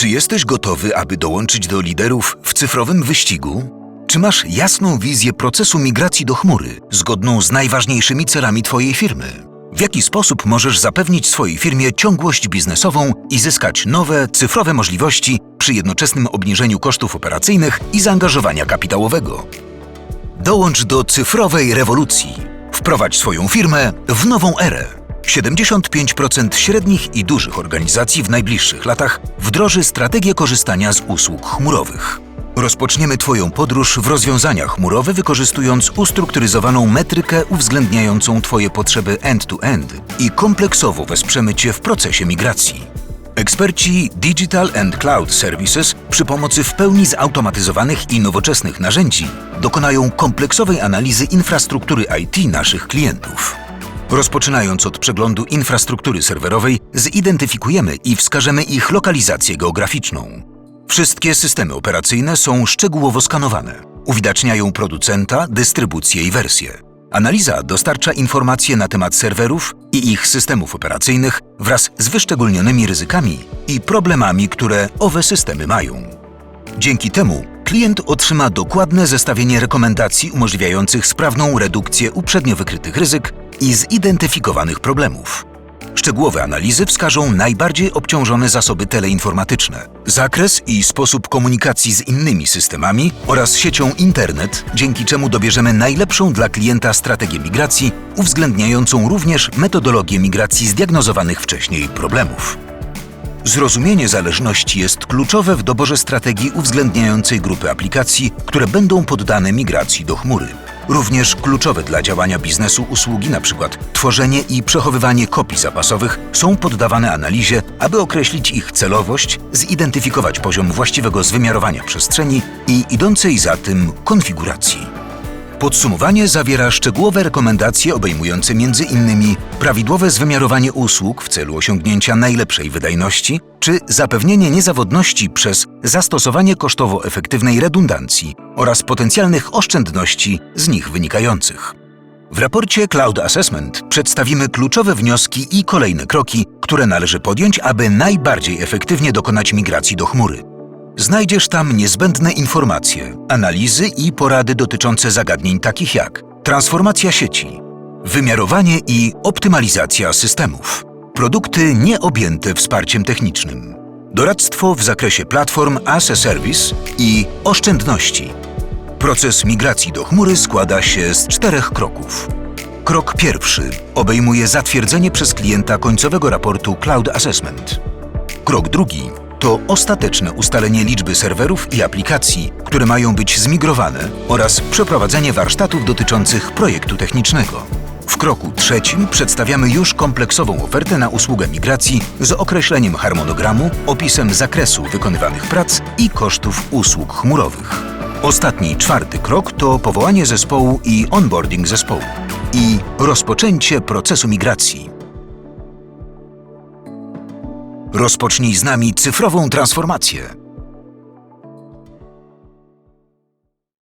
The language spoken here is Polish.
Czy jesteś gotowy, aby dołączyć do liderów w cyfrowym wyścigu? Czy masz jasną wizję procesu migracji do chmury, zgodną z najważniejszymi celami Twojej firmy? W jaki sposób możesz zapewnić swojej firmie ciągłość biznesową i zyskać nowe, cyfrowe możliwości przy jednoczesnym obniżeniu kosztów operacyjnych i zaangażowania kapitałowego? Dołącz do cyfrowej rewolucji. Wprowadź swoją firmę w nową erę. 75% średnich i dużych organizacji w najbliższych latach wdroży strategię korzystania z usług chmurowych. Rozpoczniemy Twoją podróż w rozwiązania chmurowe, wykorzystując ustrukturyzowaną metrykę uwzględniającą Twoje potrzeby end-to-end i kompleksowo wesprzemy Cię w procesie migracji. Eksperci Digital and Cloud Services przy pomocy w pełni zautomatyzowanych i nowoczesnych narzędzi dokonają kompleksowej analizy infrastruktury IT naszych klientów. Rozpoczynając od przeglądu infrastruktury serwerowej, zidentyfikujemy i wskażemy ich lokalizację geograficzną. Wszystkie systemy operacyjne są szczegółowo skanowane. Uwidaczniają producenta, dystrybucję i wersję. Analiza dostarcza informacje na temat serwerów i ich systemów operacyjnych wraz z wyszczególnionymi ryzykami i problemami, które owe systemy mają. Dzięki temu klient otrzyma dokładne zestawienie rekomendacji umożliwiających sprawną redukcję uprzednio wykrytych ryzyk i zidentyfikowanych problemów. Szczegółowe analizy wskażą najbardziej obciążone zasoby teleinformatyczne, zakres i sposób komunikacji z innymi systemami oraz siecią internet, dzięki czemu dobierzemy najlepszą dla klienta strategię migracji, uwzględniającą również metodologię migracji zdiagnozowanych wcześniej problemów. Zrozumienie zależności jest kluczowe w doborze strategii uwzględniającej grupy aplikacji, które będą poddane migracji do chmury. Również kluczowe dla działania biznesu usługi, np. tworzenie i przechowywanie kopii zapasowych, są poddawane analizie, aby określić ich celowość, zidentyfikować poziom właściwego zwymiarowania przestrzeni i idącej za tym konfiguracji. Podsumowanie zawiera szczegółowe rekomendacje obejmujące m.in. prawidłowe zwymiarowanie usług w celu osiągnięcia najlepszej wydajności czy zapewnienie niezawodności przez zastosowanie kosztowo efektywnej redundancji oraz potencjalnych oszczędności z nich wynikających. W raporcie Cloud Assessment przedstawimy kluczowe wnioski i kolejne kroki, które należy podjąć, aby najbardziej efektywnie dokonać migracji do chmury. Znajdziesz tam niezbędne informacje, analizy i porady dotyczące zagadnień takich jak transformacja sieci, wymiarowanie i optymalizacja systemów, produkty nieobjęte wsparciem technicznym, doradztwo w zakresie platform as a service i oszczędności. Proces migracji do chmury składa się z czterech kroków. Krok pierwszy obejmuje zatwierdzenie przez klienta końcowego raportu Cloud Assessment. Krok drugi to ostateczne ustalenie liczby serwerów i aplikacji, które mają być zmigrowane oraz przeprowadzenie warsztatów dotyczących projektu technicznego. W kroku trzecim przedstawiamy już kompleksową ofertę na usługę migracji z określeniem harmonogramu, opisem zakresu wykonywanych prac i kosztów usług chmurowych. Ostatni, czwarty krok to powołanie zespołu i onboarding zespołu i rozpoczęcie procesu migracji. Rozpocznij z nami cyfrową transformację.